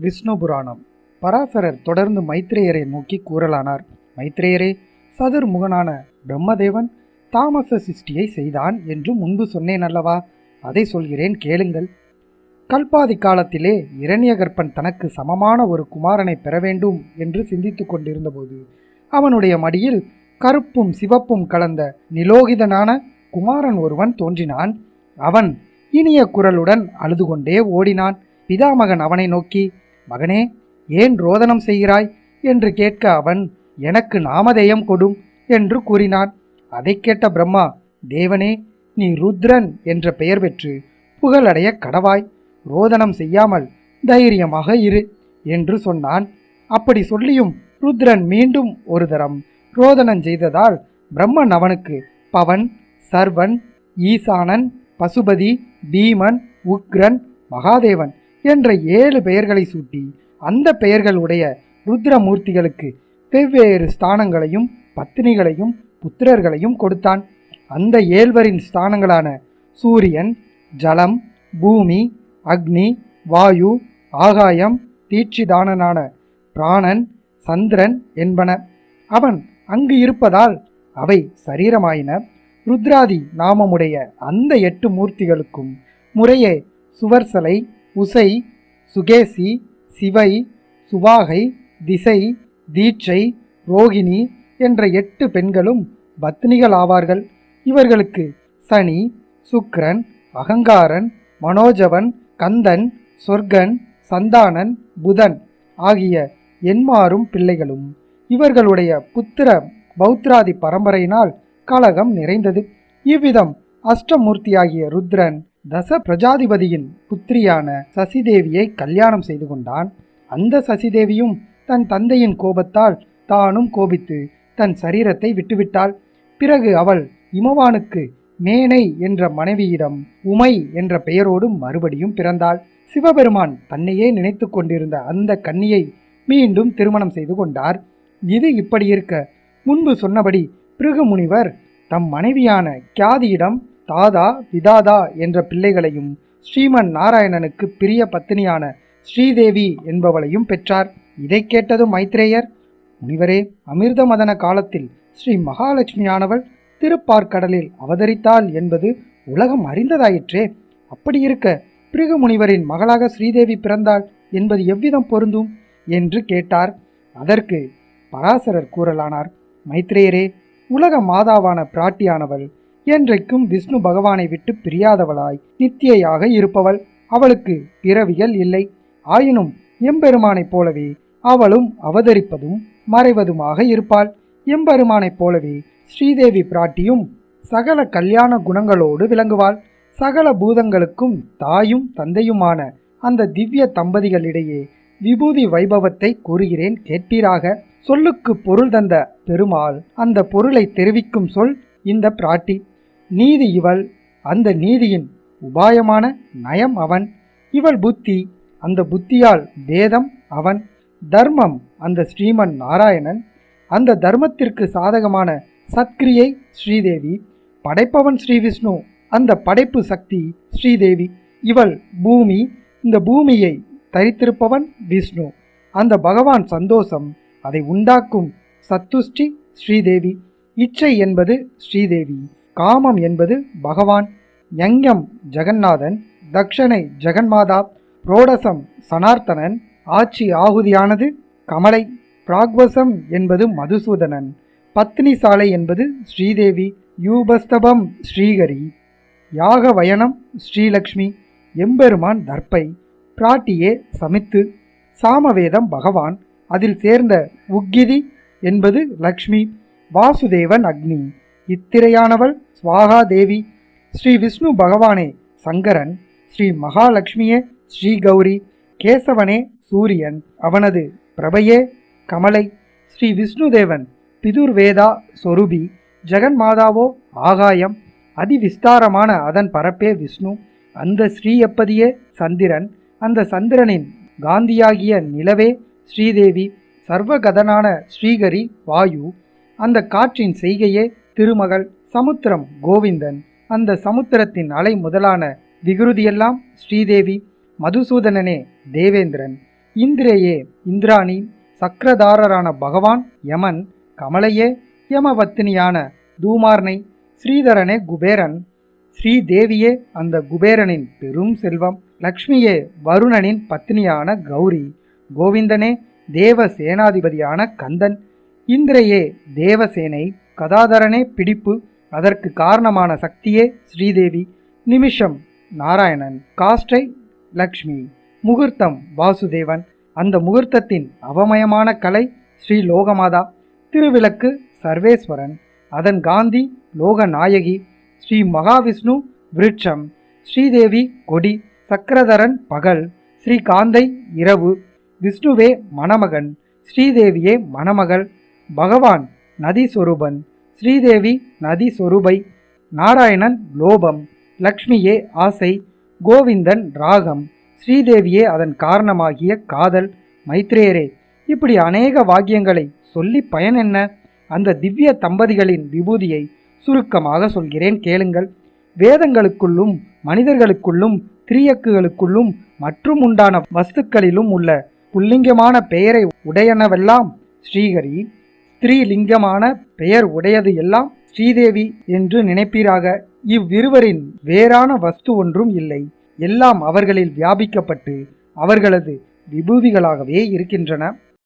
விஷ்ணு புராணம். பராசரர் தொடர்ந்து மைத்ரேயரை நோக்கி கூறலானார். மைத்ரேயரே சதுர்முகனான பிரம்மதேவன் தாமச சிருஷ்டியை செய்தான் என்று முன்பு சொன்னேன் அல்லவா? அதை சொல்கிறேன் கேளுங்கள். கல்பாதி காலத்திலே இரண்யகற்பன் தனக்கு சமமான ஒரு குமாரனை பெற வேண்டும் என்று சிந்தித்து கொண்டிருந்தபோது அவனுடைய மடியில் கருப்பும் சிவப்பும் கலந்த நிலோகிதனான குமாரன் ஒருவன் தோன்றினான். அவன் இனிய குரலுடன் அழுது கொண்டே ஓடினான். பிதாமகன் அவனை நோக்கி மகனே ஏன் ரோதனம் செய்கிறாய்? என்று கேட்க அவன் எனக்கு நாமதேயம் கொடும் என்று கூறினான். அதைக் கேட்ட பிரம்மா தேவனே நீ ருத்ரன் என்ற பெயர் பெற்று புகழடைய கடவாய். ரோதனம் செய்யாமல் தைரியமாக இரு என்று சொன்னான். அப்படி சொல்லியும் ருத்ரன் மீண்டும் ஒரு தரம் ரோதனம் செய்ததால் பிரம்மன் அவனுக்கு பவன் சர்வன் ஈசானன் பசுபதி பீமன் உக்ரன் மகாதேவன் என்ற ஏழு பெயர்களை சூட்டி அந்த பெயர்களுடைய ருத்ரமூர்த்திகளுக்கு வெவ்வேறு ஸ்தானங்களையும் பத்தினிகளையும் புத்திரர்களையும் கொடுத்தான். அந்த ஏழ்வரின் ஸ்தானங்களான சூரியன் ஜலம் பூமி அக்னி வாயு ஆகாயம் தீட்சிதானனான பிராணன் சந்திரன் என்பன. அவன் அங்கு இருப்பதால் அவை சரீரமாயின. ருத்ராதி நாமமுடைய அந்த எட்டு மூர்த்திகளுக்கும் முறையே சுவர்சலை உசை சுகேசி சிவை சுவாகை திசை தீட்சை ரோகிணி என்ற எட்டு பெண்களும் பத்னிகள் ஆவார்கள் இவர்களுக்கு சனி சுக்ரன் அகங்காரன் மனோஜவன் கந்தன் சொர்க்கன் சந்தானன் புதன் ஆகிய என்மாறும் பிள்ளைகளும் இவர்களுடைய புத்திர பௌத்ராதி பரம்பரையினால் கலகம் நிறைந்தது. இவ்விதம் அஷ்டமூர்த்தியாகிய ருத்ரன் தச பிரஜாதிபதியின் புத்திரியான சசிதேவியை கல்யாணம் செய்து கொண்டான். அந்த சசிதேவியும் தன் தந்தையின் கோபத்தால் தானும் கோபித்து தன் சரீரத்தை விட்டுவிட்டாள். பிறகு அவள் இமவானுக்கு மேனை என்ற மனைவியிடம் உமை என்ற பெயரோடு மறுபடியும் பிறந்தாள். சிவபெருமான் தன்னையே நினைத்து கொண்டிருந்த அந்த கன்னியை மீண்டும் திருமணம் செய்து கொண்டார். இது இப்படி இருக்க முன்பு சொன்னபடி பிருகு முனிவர் தம் மனைவியான கியாதியிடம் தாதா விதாதா என்ற பிள்ளைகளையும் ஸ்ரீமன் நாராயணனுக்கு பிரிய பத்தினியான ஸ்ரீதேவி என்பவளையும் பெற்றார். இதை கேட்டதும் மைத்ரேயர் முனிவரே அமிர்த மதன காலத்தில் ஸ்ரீ மகாலட்சுமியானவள் திருப்பார்க்கடலில் அவதரித்தாள் என்பது உலகம் அறிந்ததாயிற்றே. அப்படி இருக்க பிருகு முனிவரின் மகளாக ஸ்ரீதேவி பிறந்தாள் என்பது எவ்விதம் பொருந்தும்? என்று கேட்டார். அதற்கு பராசரர் கூறலானார் மைத்ரேயரே உலக மாதாவான பிராட்டியானவள் என்றைக்கும் விஷ்ணு பகவானை விட்டு பிரியாதவளாய் நித்தியையாக இருப்பவள். அவளுக்கு பிறவிகள் இல்லை. ஆயினும் எம்பெருமானைப் போலவே அவளும் அவதரிப்பதும் மறைவதுமாக இருப்பாள். எம்பெருமானைப் போலவே ஸ்ரீதேவி பிராட்டியும் சகல கல்யாண குணங்களோடு விளங்குவாள். சகல பூதங்களுக்கும் தாயும் தந்தையுமான அந்த திவ்ய தம்பதிகளிடையே விபூதி வைபவத்தை கூறுகிறேன் கேட்டீராக சொல்லுக்கு பொருள் தந்த பெருமாள் அந்த பொருளை தெரிவிக்கும் சொல் இந்த பிராட்டி. நீதி இவள் அந்த நீதியின் உபாயமான நயம் அவன். இவள் புத்தி அந்த புத்தியால் வேதம் அவன். தர்மம் அந்த ஸ்ரீமன் நாராயணன். அந்த தர்மத்திற்கு சாதகமான சத்கிரியை ஸ்ரீதேவி படைப்பவன் ஸ்ரீ விஷ்ணு அந்த படைப்பு சக்தி ஸ்ரீதேவி. இவள் பூமி இந்த பூமியை தரித்திருப்பவன் விஷ்ணு. அந்த பகவான் சந்தோஷம் அதை உண்டாக்கும் சத்துஷ்டி ஸ்ரீதேவி. இச்சை என்பது ஸ்ரீதேவி. காமம் என்பது பகவான் யங்கம் ஜெகநாதன் தக்ஷனை ஜெகன்மாதா புரோடசம் சனார்த்தனன் ஆட்சி ஆகுதியானது கமலை பிராக்வசம் என்பது மதுசூதனன் பத்னி சாலை என்பது ஸ்ரீதேவி யூபஸ்தபம் ஸ்ரீகரி யாக வயனம் ஸ்ரீலக்ஷ்மி எம்பெருமான் தர்ப்பை பிராட்டியே சமித்து சாமவேதம் பகவான் அதில் சேர்ந்த உக்கிதி என்பது லக்ஷ்மி வாசுதேவன் அக்னி. இத்திரையானவள் சுவாகா தேவி ஸ்ரீ விஷ்ணு பகவானே சங்கரன் ஸ்ரீ மகாலட்சுமியே ஸ்ரீ கௌரி கேசவனே சூரியன் அவனது பிரபையே கமலை. ஸ்ரீ விஷ்ணுதேவன் பிதுர்வேதா சொருபி ஜெகன்மாதாவோ ஆகாயம். அதிவிஸ்தாரமான அதன் பரப்பே விஷ்ணு. அந்த ஸ்ரீயப்பதியே சந்திரன். அந்த சந்திரனின் காந்தியாகிய நிலவே ஸ்ரீதேவி. சர்வகதனான ஸ்ரீகரி வாயு. அந்த காற்றின் செய்கையே திருமகள் சமுத்திரம் கோவிந்தன். அந்த சமுத்திரத்தின் அலை முதலான விகுருதியெல்லாம் ஸ்ரீதேவி மதுசூதனனே தேவேந்திரன். இந்திரேயே இந்திராணி சக்கரதாரரான பகவான் யமன் கமலையே யமபத்தினியான தூமார்னை ஸ்ரீதரனே குபேரன். ஸ்ரீதேவியே அந்த குபேரனின் பெரும் செல்வம். லக்ஷ்மியே வருணனின் பத்னியான கௌரி. கோவிந்தனே தேவ சேனாதிபதியான கந்தன். இந்திரையே தேவசேனை கதாதரனே பிடிப்பு அதற்கு காரணமான சக்தியே ஸ்ரீதேவி. நிமிஷம் நாராயணன். காஷ்டை லக்ஷ்மி. முகூர்த்தம் வாசுதேவன். அந்த முகூர்த்தத்தின் அவமயமான கலை ஸ்ரீ லோகமாதா. திருவிளக்கு சர்வேஸ்வரன். அதன் காந்தி லோகநாயகி. ஸ்ரீ மகாவிஷ்ணு விருட்சம். ஸ்ரீதேவி கொடி. சக்கரதரன் பகல். ஸ்ரீ காந்தை இரவு. விஷ்ணுவே மணமகன். ஸ்ரீதேவியே மணமகள். பகவான் நதி சொரூபன் ஸ்ரீதேவி நதி சொரூபை நாராயணன் லோபம் லக்ஷ்மியே ஆசை கோவிந்தன் ராகம் ஸ்ரீதேவியே அதன் காரணமாகிய காதல் மைத்ரேயரே. இப்படி அநேக வாக்கியங்களை சொல்லி பயன் என்ன? அந்த திவ்ய தம்பதிகளின் விபூதியை சுருக்கமாக சொல்கிறேன் கேளுங்கள். வேதங்களுக்குள்ளும் மனிதர்களுக்குள்ளும் திரியக்குகளுக்குள்ளும் மற்றும் உண்டான வஸ்துக்களிலும் உள்ள புல்லிங்கமான பெயரை உடையனவெல்லாம் ஸ்ரீஹரி ஸ்திரீலிங்கமான பெயர் உடையது எல்லாம் ஸ்ரீதேவி என்று நினைப்பீராக. இவ்விருவரின் வேறான வஸ்து ஒன்றும் இல்லை. எல்லாம் அவர்களில் வியாபிக்கப்பட்டு அவர்களது விபூதிகளாகவே இருக்கின்றன.